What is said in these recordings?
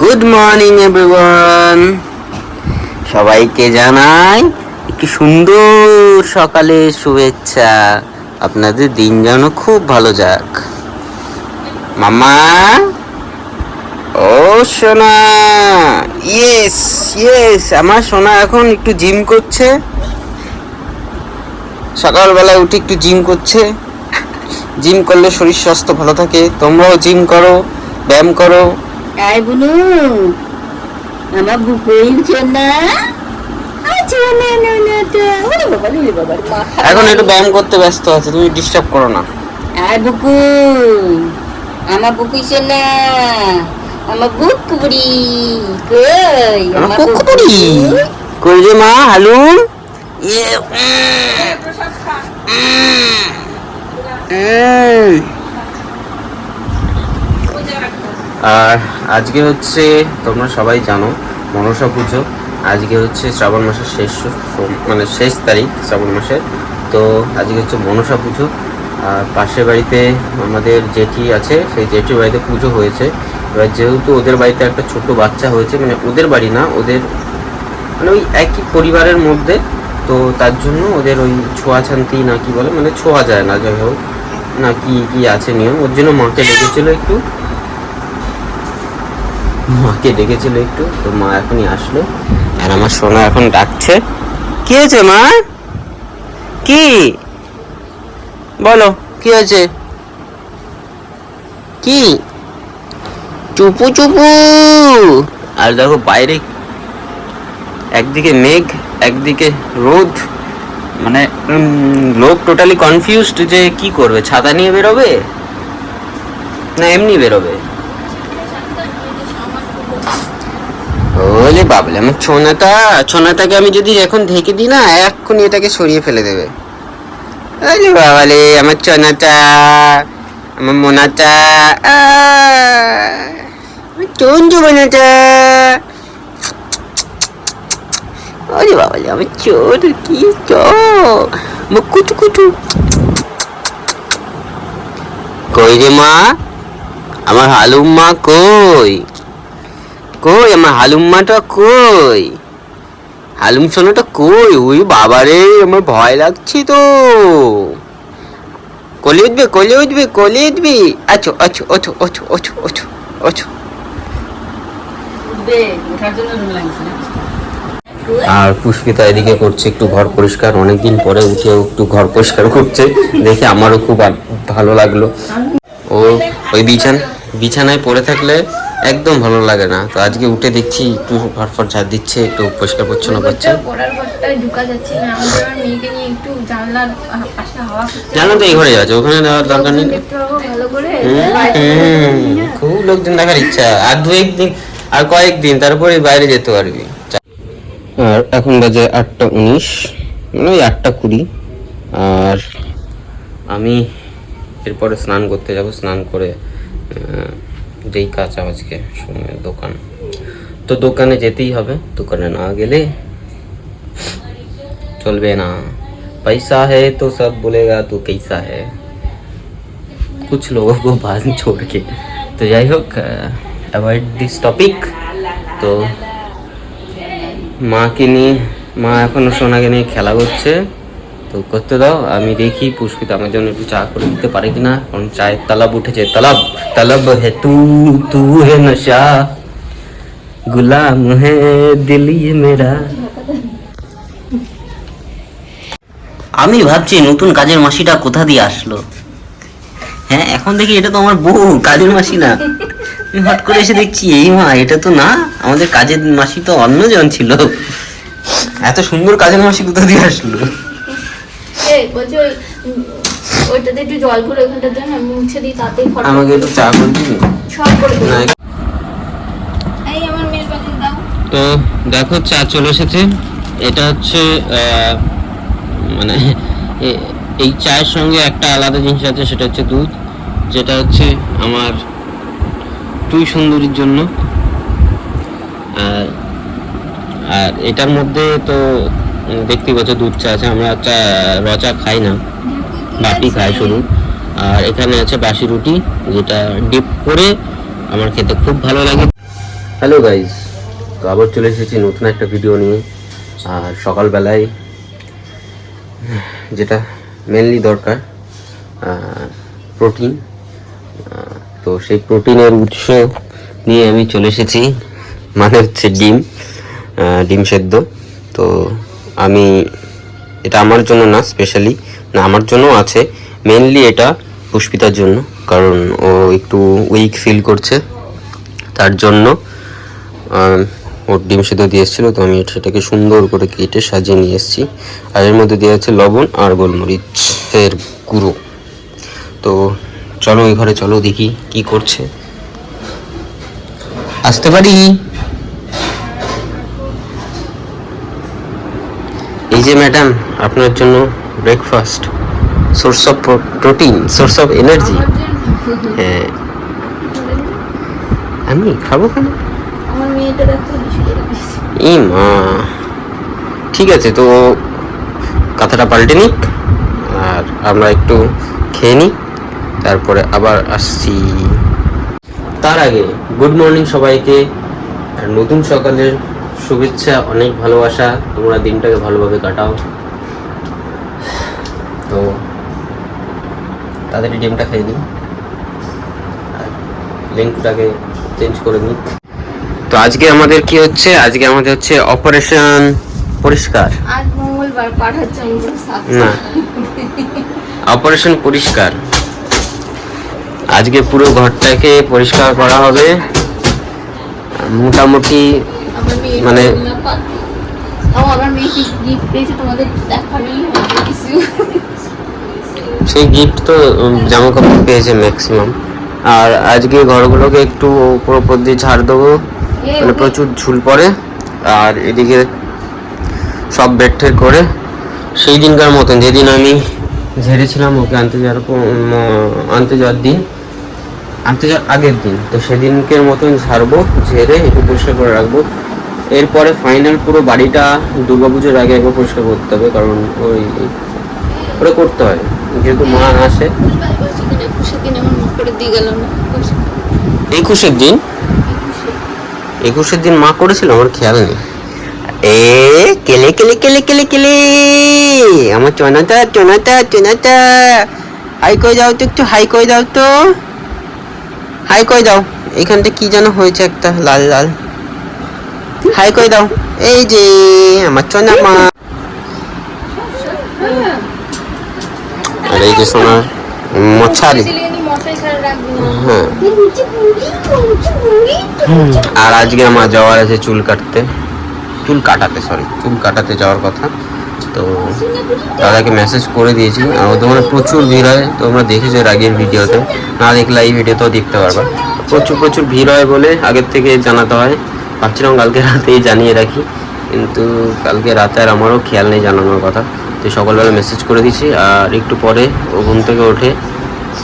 Good morning everyone সবাইকে জানাই একটি সুন্দর সকালে শুভেচ্ছা। আপনাদের দিন যেন খুব ভালো যাক। মামা? ও, সোনা। ইয়েস ইয়েস আমার সোনা এখন একটু জিম করছে। সকালবেলায় উঠে একটু জিম করছে। জিম করলে শরীর স্বাস্থ্য ভালো থাকে। তোমরাও জিম করো, ব্যায়াম করো। আয় বুনু আমার বুকুই না না না না তো। ওরে বাবা রে বাবা মা এখন একটু ব্যায়াম করতে ব্যস্ত আছে তুমি ডিস্টার্ব করো না। আয় বুকু আমার বুকুই না আমার বুক বুড়ি কই? আমার কুকুরি কই রে মা হালুম ইয়ে আর আজকে হচ্ছে, তোমরা সবাই জানো, মনসা পুজো। আজকে হচ্ছে শ্রাবণ মাসের শেষ মানে শেষ তারিখ শ্রাবণ মাসের। তো আজকে হচ্ছে মনসা পুজো। আর পাশের বাড়িতে আমাদের জেঠি আছে, সেই জেঠির বাড়িতে পুজো হয়েছে। এবার যেহেতু ওদের বাড়িতে একটা ছোট বাচ্চা হয়েছে মানে ওদের বাড়ি না, ওদের মানে ওই একই পরিবারের মধ্যে, তো তার জন্য ওদের ওই ছোঁয়াছান্তি না কি বলে মানে ছোঁয়া যায় না, যাই হোক, না কি কি আছে নিয়ম, ওর জন্য মাকে ডেকেছিল একটু। মাকে ডেকেছিল একটু তো মা এখনই আসলো। আর আমার সোনা এখন ডাকছে। কি হয়েছে মা? কি? বলো। কি হয়েছে? কি? চুপু চুপু! আর দেখো বাইরে একদিকে মেঘ একদিকে রোদ। মানে লোক টোটালি কনফিউজড যে কি করবে ছাতা নিয়ে বেরোবে? না এমনি বেরোবে? ওলে বাবলে, আমার ছোনাটা, ছোনাটাকে আমি যদি এখন ঢেকে দিই না, এক্ষুনি এটাকে সরিয়ে ফেলে দেবে। ওলে বাবালে, আমার চনাটা আমার মোনাটা চঞ্জু বোনাটা ওরে বাবালে, আমার চোর কি চ কুটু কুটু। কই রে মা? আমার হালুম মা কই? কই? আমার হালুম মাটা কই? হালুম সোনাটা কই? ওই বাবারে আমার ভয় লাগছে তো। কলে উঠবে কলে উঠবে কলে উঠবে। আছো আছো আছো আছো আছো আছো আছো। আর পুষ্পিতা এদিকে করছে একটু ঘর পরিষ্কার। অনেকদিন পরে উঠে একটু ঘর পরিষ্কার করছে। দেখে আমারও খুব ভালো লাগল। ও ওই বিছান বিছানায় পড়ে থাকলে একদম ভালো লাগে না। তো আজকে উঠে দেখছি একটু ফর ঝাড় দিচ্ছে একটু পরিষ্কার পরিচ্ছন্ন করছে। ঘরটা পড়ার ঘরটায় ঢুকা যাচ্ছে না আমাদের আমার মেয়েকে নিয়ে একটু জানলার আ- পাশে হাওয়া করতে জানো তো এই ঘরে আছে ওখানে দেওয়ার দরকার নেই। খুব লোকজন দেখার ইচ্ছা। আর দু একদিন আর কয়েকদিন তারপরে বাইরে যেতে পারবি। আর এখন বাজে আটটা উনিশ মানে ওই আটটা কুড়ি। আর আমি এরপরে স্নান করতে যাব স্নান করে যেই কাজ আজকে শুনে দোকান তো দোকানে যেতেই হবে দোকানে না গেলে চলবে না पैसा है तो सब बोलेगा तू कैसा है कुछ लोगों को बात छोड़ के तो যাই হোক অ্যাভয়েড দিস টপিক তো মাকে নিয়ে মা এখনো সোনাকে নিয়ে খেলা করছে তো করতে দাও আমি দেখি পুষ্পিত আমার জন্য একটু চা করে দিতে পারে কিনা কারণ চায়ের তালাব উঠেছে তালাব তালাব হে তু তু হে নশা গুলাম হে দিলি মেরা আমি ভাবছি নতুন কাজের মাসিটা কোথা দিয়ে আসলো? হ্যাঁ এখন দেখি এটা তো আমার বউ কাজের মাসি না। আমি হট করে এসে দেখছি এই মা এটা তো না আমাদের কাজের মাসি তো অন্যজন ছিল। এত সুন্দর কাজের মাসি কোথা দিয়ে আসলো? বলছি ওই উম, ওইটাতে একটু জল করে ওইখানটা দেন আমি মুছে দিই ফটো আমাকে একটু চা করে দিবি? সব করে না এই আমার মেয়ের দাও। তো দেখো চা চলে এসেছে। এটা হচ্ছে মানে এই চায়ের সঙ্গে একটা আলাদা জিনিস আছে সেটা হচ্ছে দুধ যেটা হচ্ছে আমার তুই সুন্দরীর জন্য। আর আর এটার মধ্যে তো দেখতেই পাচ্ছ দুধ চা আছে আমরা চা র চা খাই না। বাটি খাই শুধু আর এখানে আছে বাসি রুটি, যেটা ডিপ করে আমার খেতে খুব ভালো লাগে। হ্যালো গাইজ তো আবার চলে এসেছি নতুন একটা ভিডিও নিয়ে। আর সকালবেলায়, যেটা মেনলি দরকার প্রোটিন তো সেই প্রোটিনের উৎস নিয়ে আমি চলে এসেছি। মানে হচ্ছে ডিম ডিম সেদ্ধ। তো আমি এটা আমার জন্য না স্পেশালি না, আমার জন্য আছে। মেনলি এটা পুষ্পিতার জন্য, কারণ ও একটু উইক ফিল করছে। তার জন্য ওর ডিম সেদ্ধ দিয়ে এসেছিল, তো আমি সেটাকে সুন্দর করে কেটে সাজিয়ে নিয়ে এসেছি। আর এর মধ্যে দেওয়া আছে লবণ আর গোলমরিচের গুঁড়ো। তো চলো ওই ঘরে চলো, দেখি কি করছে। আসতে পারি? যে ম্যাডাম আপনার জন্য breakfast source of protein source of energy হ্যাঁ। আমি খাব কেন? ই মা। ঠিক আছে তো কথাটা পাল্টে নিক আর আমরা একটু খেয়ে নিই তারপরে আবার আসছি। তার আগে গুড মর্নিং সবাইকে আর নতুন সকালের শুভেচ্ছা অনেক ভালোবাসা। তোমরা দিনটাকে ভালোভাবে কাটাও। তো তাদের ডিমটা খেয়ে নিই। আর লিঙ্কটাকে চেঞ্জ করে নিই। তো আজকে আমাদের কি হচ্ছে? আজকে আমাদের হচ্ছে অপারেশন পরিষ্কার। আজ মঙ্গলবার পাঠাচ্ছে না। অপারেশন পরিষ্কার। আজকে পুরো ঘরটাকে পরিষ্কার করা হবে। মোটামুটি মানে- সেই গিফট তো জামা কাপড় পেয়েছে ম্যাক্সিমাম আর আজকে ঘরগুলোকে একটু উপর উপর দিয়ে ঝাড় দেবো। মানে প্রচুর ঝুল পড়ে। আর এদিকে সব বেড করে। সেই দিনকার মতন যেদিন আমি ঝেড়েছিলাম ওকে আনতে যাওয়ার পর- আনতে যাওয়ার দিন আনতে যাওয়ার আগের দিন। তো সেদিনকের মতন ঝাড়বো ঝেড়ে একটু পরিষ্কার করে রাখব। এরপরে ফাইনাল পুরো বাড়িটা দুর্গাপুজোর আগে একবার পরিষ্কার করতে হবে কারণ ওই ওটা করতে হয়। যেহেতু মা আসে। একুশের দিন? একুশের দিন মা করেছিল আমার খেয়াল নেই। এ কেলে কেলে কেলে কেলে কেলে! আমার চনাটা চনাটা চনাটা! হাই করে দাও তো একটু হাই করে দাও তো। হাই করে দাও। এখানটা কি যেন হয়েছে একটা লাল লাল। হাই করে দাও এই যে আমার চনা মা আর এই যে সোনার মছারি মশাই ছাড়া রাখবি না হ্যাঁ আর আজকে আমার যাওয়ার আছে চুল কাটতে। চুল কাটাতে সরি চুল কাটাতে যাওয়ার কথা। তো দাদাকে মেসেজ করে দিয়েছি। আর ওদের মানে প্রচুর ভিড় হয়। তোমরা দেখেছ এর আগের ভিডিওতে। না দেখলে এই ভিডিওতেও দেখতে পারবা। প্রচুর প্রচুর ভিড় হয় বলে আগের থেকে জানাতে হয়। ভাবছিলাম কালকে রাতেই জানিয়ে রাখি কিন্তু কালকে রাতে আর আমারও খেয়াল নেই জানানোর কথা। তো সকালবেলা মেসেজ করে দিয়েছি আর একটু পরে ও ঘুম থেকে ওঠে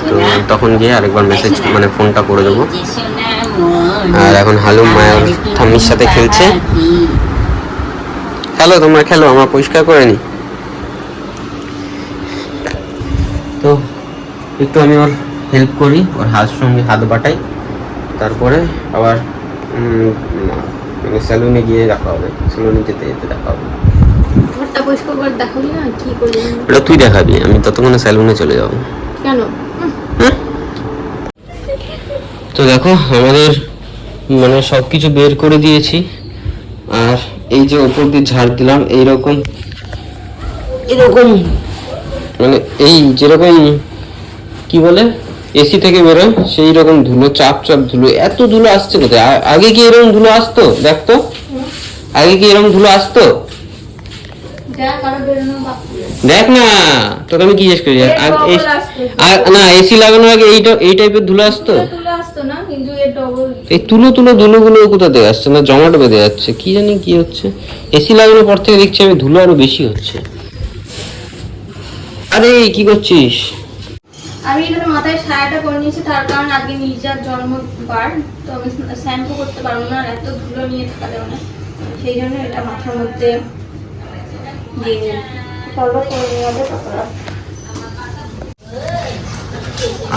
তো তখন গিয়ে আরেকবার মেসেজ মানে ফোনটা করে দেবো। আর এখন হালুম মায়ের ঠাম্মির সাথে খেলছে। খেলো তোমরা খেলো আমরা পরিষ্কার করে নি তো একটু আমি ওর হেল্প করি ওর হাত সঙ্গে হাত বাটাই তারপরে আবার মানে স্যালুনে গিয়ে দেখা হবে স্যালুনে যেতে যেতে দেখা হবে। ওটা তুই দেখাবি আমি ততক্ষণে স্যালুনে চলে যাব। কেন? তো দেখো আমাদের মানে সব কিছু বের করে দিয়েছি আর এই যে ওপর দিয়ে ঝাড় দিলাম এইরকম এরকম। মানে এই যেরকম কি বলে? এসি থেকে বেরোয় সেই রকম ধুলো চাপ চাপ ধুলো এত ধুলো আসছে কোথায়? আগে কি এরকম ধুলো আসতো? দেখতো আগে কি এরকম ধুলো আসতো? দেখ না তোকে আমি কি জিজ্ঞেস করি এর আগ- double এস- আসতো। আ- না এসি লাগানোর আগে এই এই টাইপের ধুলো আসতো? এই তুলো তুলো ধুলোগুলো কোথা থেকে আসছে? না জমাট বেঁধে যাচ্ছে। কি জানি কি হচ্ছে? এসি লাগানোর পর থেকে দেখছি আমি ধুলো আরও বেশি হচ্ছে। আরে কি করছিস? আমি এখানে মাথায় সায়াটা করে নিয়েছি, তার কারণ আজকে নির্জার জন্মবার, তো আমি শ্যাম্পু করতে পারব না এত ধুলো নিয়ে থাকা যাবে না। সেই জন্য এটা মাথার মধ্যে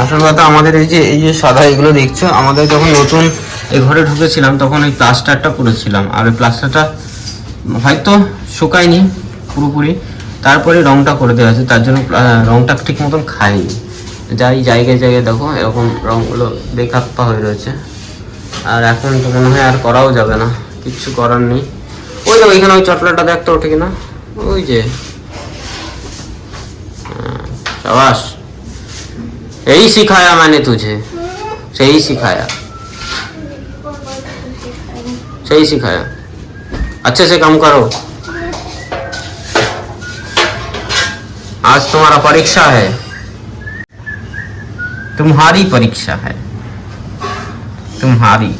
আসল কথা, আমাদের এই যে এই যে সাদা এগুলো দেখছ, আমাদের যখন নতুন এই ঘরে ঢুকেছিলাম, তখন ওই প্লাস্টারটা করেছিলাম আর ওই প্লাস্টারটা হয়তো শুকায়নি পুরোপুরি, তারপরে রংটা করে দেওয়া আছে তার জন্য রংটা ঠিক মতন খায়নি। যাই জায়গায় জায়গায় দেখো এরকম রংগুলো বেকাপ্পা হয়ে রয়েছে আর এখন তো মনে হয় আর করাও যাবে না কিচ্ছু করার নেই ওই তো ওইখানে ওই চটলাটা দেখতো ওঠে কিনা ওই যে हाँ, शाबाश यही सिखाया मैंने तुझे सही सिखाया सही सिखाया अच्छे से काम करो आज तुम्हारा परीक्षा है तुम्हारी परीक्षा है तुम्हारी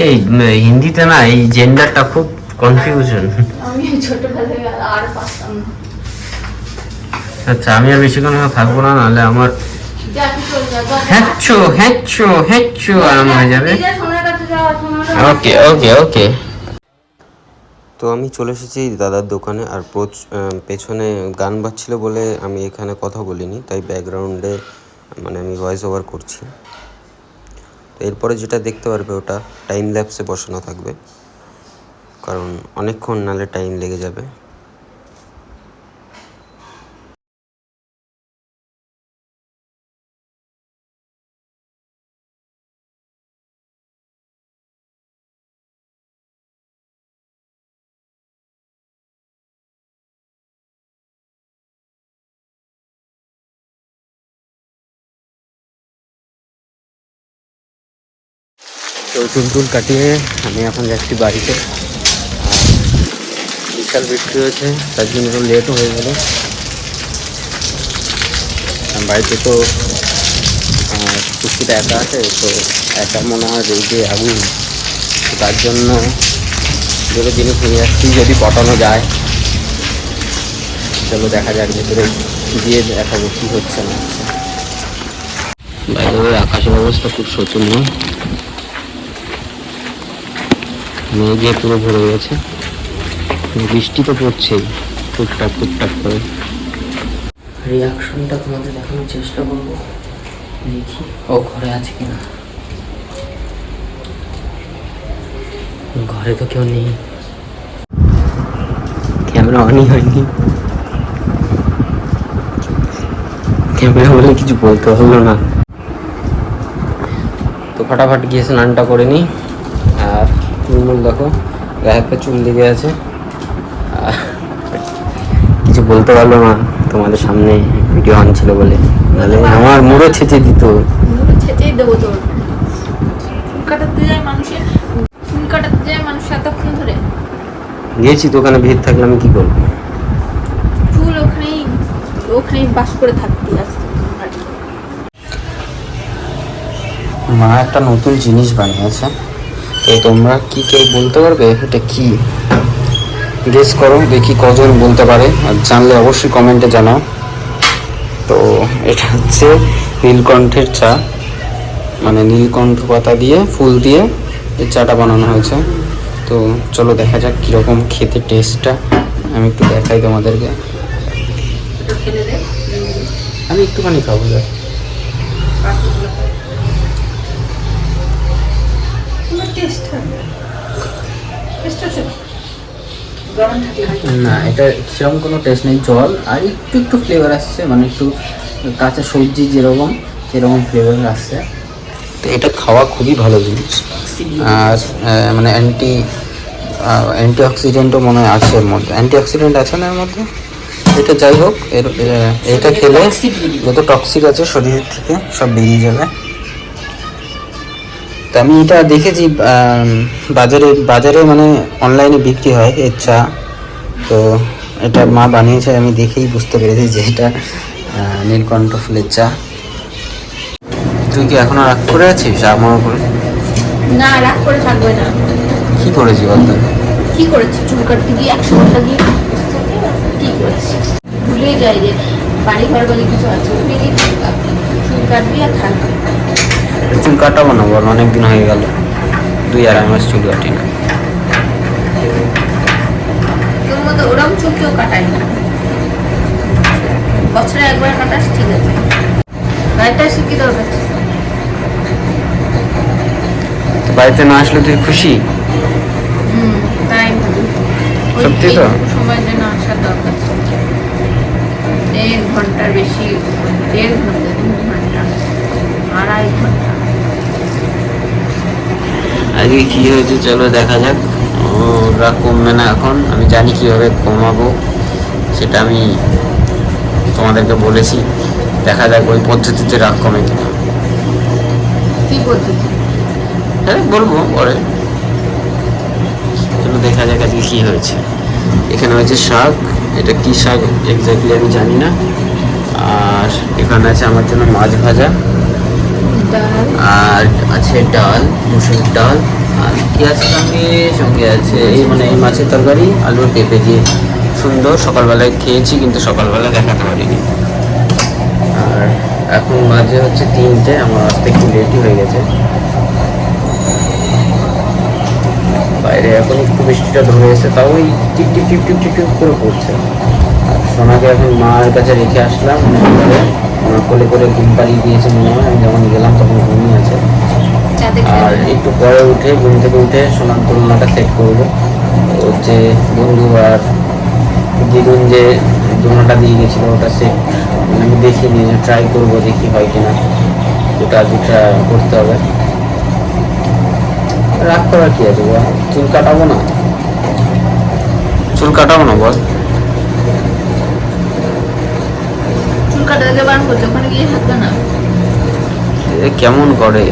এই ম- হিন্দিতে না এই জেন্ডারটা খুব কনফিউশন আমি ছোটবেলায় আর পারতাম না আচ্ছা আমি আর বেশিক্ষণ এখানে থাকবো না নাহলে আমার যা তুই চলে যা, যা, যা। হ্যাচ্ছো হ্যাচ্ছো হ্যাচ্ছো আরাম হয়ে যাবে তুই যা, সোনার কাছে যা, সোনার কাছে ওকে ওকে ওকে তো আমি চলে এসেছি দাদার দোকানে আর প্রচ- আহ, পেছনে গান বাজছিল বলে আমি এখানে কথা বলিনি তাই ব্যাকগ্রাউন্ডে মানে আমি ভয়েস ওভার করছি। তো এরপরে যেটা দেখতে পারবে ওটা টাইম ল্যাপসে বসানো থাকবে। কারণ অনেকক্ষণ নালে টাইম লেগে যাবে। তো চুল টুল কাটিয়ে আমি এখন যাচ্ছি বাড়িতে। বিশাল বৃষ্টি হয়েছে, তার জন্য একটু লেটও হয়ে গেল। বাড়িতে তো কুস্তিটা একা আছে, তো একা মনে হয় রোদে আগুন। তার জন্য দুটো জিনিস নিয়ে যাচ্ছি যদি পটানো যায়। চলো দেখা যাক ভেতরে গিয়ে দেখাবো কী হচ্ছে না বাইরে আকাশের অবস্থা খুব শোচনীয়। মেঘে পুরো ভরে গেছে। বৃষ্টি তো পড়ছেই টুকটাক টুকটাক করে। রিয়াকশনটা তোমাদের দেখানোর চেষ্টা করব। দেখি ও ঘরে আছে কিনা। ঘরে তো কেউ নেই। ক্যামেরা অনই হয়নি। ক্যামেরা বলে কিছু বলতে হলো না। তো ফাটাফাট গিয়ে স্নানটা করে নিই। চুলমুল দেখো গায়ে একটা চুল লেগে আছে। কিছু বলতে পারল না তোমাদের সামনে ভিডিও অন ছিল বলে। নাহলে আমার মুড়ো ছেঁচে দিত। মুড়ো ছেঁচেই দেবো তোর। চুল কাটাতে যায় মানুষের চুল কাটাতে যায় মানুষ এতক্ষণ ধরে। গিয়েছি দোকানে ভিড় থাকলে আমি কি করব? চুল ওখানেই ওখানেই বাস করে থাকতে আসতে মা একটা নতুন জিনিস বানিয়েছে। তো তোমরা কি কেউ বলতে পারবে? এটা কি? গেস করো দেখি কজন বলতে পারে। আর জানলে অবশ্যই কমেন্টে জানাও। তো এটা হচ্ছে নীলকণ্ঠের চা। মানে নীলকণ্ঠ পাতা দিয়ে ফুল দিয়ে এই চাটা বানানো হয়েছে। তো চলো দেখা যাক কীরকম খেতে টেস্টটা আমি একটু দেখাই তোমাদেরকে। আমি একটুখানি খাব যা টেস্ট টেস্ট আছে না এটা সেরকম কোনো টেস্ট নেই জল আর একটু একটু ফ্লেভার আসছে মানে একটু কাঁচা সবজি যেরকম সেরকম ফ্লেভার আসছে। তো এটা খাওয়া খুবই ভালো জিনিস। আর মানে অ্যান্টি অ্যান্টি অক্সিডেন্টও মনে হয় আছে এর মধ্যে। অ্যান্টি অক্সিডেন্ট আছে না এর মধ্যে? এটা যাই হোক এর এটা খেলে যত টক্সিক আছে শরীর থেকে সব বেরিয়ে যাবে। তো আমি এটা দেখেছি বাজারে বাজারে মানে অনলাইনে বিক্রি হয় এর চা। তো এটা মা বানিয়েছে আমি দেখেই বুঝতে পেরেছি যে এটা নীলকণ্ঠ ফুলের চা। তুই কি এখনও রাগ করে আছিস আমার উপরে? না রাগ করে থাকবে না। কি করেছি বলতো কি করেছি? চুল কাটতে গিয়ে একশো কি করেছি? ভুলে যাই যে বাড়ি ঘর বলে কিছু আছে চুল কাটবি আর থাকবি চুল কাটাবো না বল অনেক দিন হয়ে গেল। দুই আড়াই মাস চুল কাটি না। ওরম চুল কেউ কাটায় না। বছরে একবার কাটাস ঠিক আছে। গাড়িটা শিখি দরকার? তো বাড়িতে না আসলে তুই খুশি? হুম তাই সত্যি তো? সময়ের জন্য আসার দরকার। দেড় ঘণ্টার বেশি দেড় ঘণ্টা তিন ঘণ্টা আড়াই ঘণ্টা। আজকে কি হয়েছে চলো দেখা যাক। ওরা কমবে না এখন। আমি জানি কীভাবে কমাবো সেটা আমি তোমাদেরকে বলেছি। দেখা যাক ওই পদ্ধতিতে রাগ কমে কিনা। কি পদ্ধতি? হ্যাঁ বলব পরে। চলো দেখা যাক আজকে কি হয়েছে। এখানে হয়েছে শাক। এটা কি শাক? এক্স্যাক্টলি আমি জানি না। আর এখানে আছে আমার জন্য মাছ ভাজা। আর আছে ডাল, মুসুর ডাল। আর কি আছে সঙ্গে? সঙ্গে আছে এই মানে এই মাছের তরকারি, আলুর পেঁপে দিয়ে। সুন্দর, সকালবেলায় খেয়েছি কিন্তু সকালবেলা দেখাতে পারিনি। আর এখন মাঝে হচ্ছে তিনটে, আমার আসতে একটু লেটই হয়ে গেছে। বাইরে এখন একটু বৃষ্টিটা ধরে এসে তাও ওই টিপ টিপ টিপ টিপ টিপ করে পড়ছে। সোনাকে এখন মায়ের কাছে রেখে আসলাম। মা কোলে করে ঘুম পাড়িয়ে দিয়েছে মনে হয়। আমি যখন গেলাম তখন ঘুমিয়ে আছে। আর একটু পরে উঠে ঘুম থেকে উঠে সোনার তুলনাটা সেট করব হচ্ছে বন্ধু আর দ্বিগুণ যে দোলনাটা দিয়ে গেছিল ওটা সেট আমি দেখিয়ে নিয়ে ট্রাই করব দেখি হয় কিনা। ওটা আজকে করতে হবে। রাগ করার কি আছে বল? চুল কাটাবো না? চুল কাটাবো না বল? করছে ওখানে গিয়ে থাকবে না কেমন করে?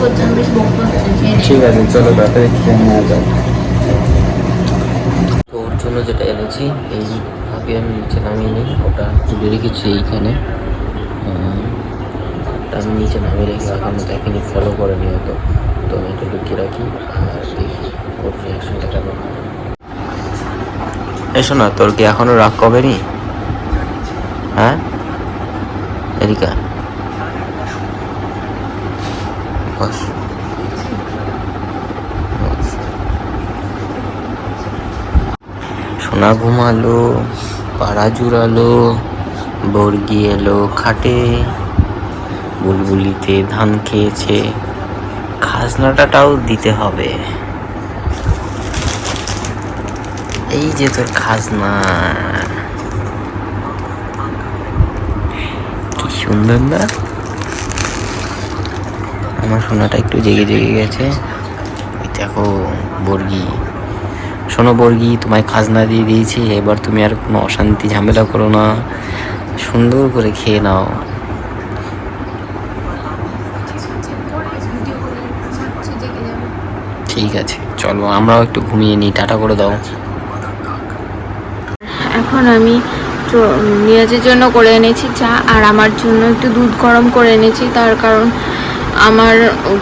করছে আমি বেশ বক নে। ঠিক আছে চলো তাড়াতাড়ি খেয়ে নেওয়া যাক। তো ওর জন্য যেটা এনেছি এই ভাবি আমি নিচে নামিয়ে নিই ওটা তুলে রেখেছি এইখানে। আমি নিচে নামিয়ে রেখে এখনও দেখেনি ফলো করেনি হয়তো তো আমি এটা লুকিয়ে রাখি আর দেখি ওর রিয়াকশনটা কেমন এসো না তোর কি এখনও রাগ কবে নি হ্যাঁ এরিকা বস। সোনা ঘুমালো, পাড়া জুড়ালো, বর্গি এলো খাটে, বুলবুলিতে ধান খেয়েছে, খাজনাটাও দিতে হবে। এই যে তোর খাজনা কি সুন্দর না? আমার সোনাটা একটু জেগে জেগে গেছে। দেখো, বর্গি। শোনো বর্গি, তোমায় খাজনা দিয়ে দিয়েছি, এবার তুমি আর কোনো অশান্তি, ঝামেলা করো না। সুন্দর করে খেয়ে নাও। ঠিক আছে, চলো, আমরাও একটু ঘুমিয়ে নিই। টাটা করে দাও। এখন আমি নিয়াজের জন্য করে এনেছি চা আর আমার জন্য একটু দুধ গরম করে এনেছি। তার কারণ আমার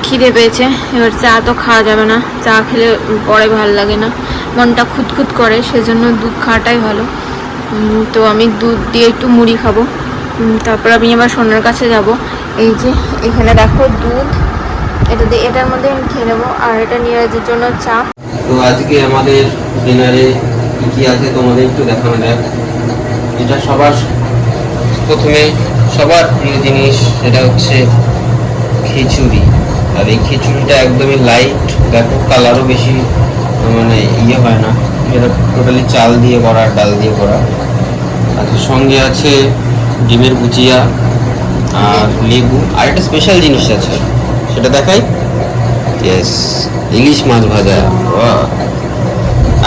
খিদে পেয়েছে। এবার চা তো খাওয়া যাবে না। চা খেলে পরে ভালো লাগে না। মনটা খুঁতখুত করে, সেজন্য দুধ খাওয়াটাই ভালো। তো আমি দুধ দিয়ে একটু মুড়ি খাব। তারপর আমি আবার সোনার কাছে যাব। এই যে, এখানে দেখো দুধ। এটা দিয়ে, এটার মধ্যে আমি খেয়ে নেব। আর এটা নিরাজের জন্য চা। তো আজকে আমাদের ডিনারে কি আছে তোমাদের একটু দেখানো যাক। এটা সবার প্রথমে সবার প্রিয় জিনিস সেটা হচ্ছে খিচুড়ি। আর এই খিচুড়িটা একদমই লাইট দেখো কালারও বেশি মানে ইয়ে হয় না। এটা টোটালি চাল দিয়ে করা, ডাল দিয়ে করা। আচ্ছা সঙ্গে আছে ডিমের ভুজিয়া আর লেবু। আর একটা স্পেশাল জিনিস আছে, সেটা দেখাই। ইয়েস ইলিশ মাছ ভাজা।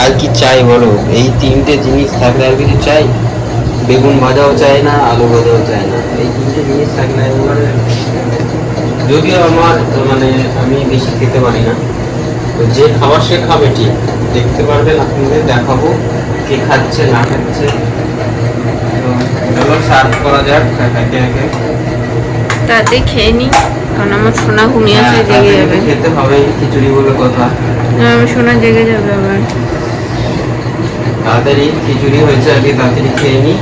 আর কি চাই বলো? এই তিনটে জিনিস থাকলে আর কিছু চাই? বেগুন ভাজাও চাই না আলু ভাজাও চাই না। এই তিনটে জিনিস থাকলে যদিও আমার মানে আমি বেশি খেতে পারি না। তো যে খাবার সে খাবে ঠিক। দেখতে পারবেন আপনাদের দেখাবো কে খাচ্ছে না খাচ্ছে। চলো সার্ভ করা যাক একে একে তাতে খেয়ে নিই কারণ আমার সোনা ঘুমিয়ে আছে হ্যাঁ, জেগে যাবে। খেতে হবে খিচুড়ি বলে কথা। না, আমার সোনা জেগে যাবে আবার। তাড়াতাড়ি খিচুড়ি হয়েছে আর কি তাড়াতাড়ি খেয়ে নিই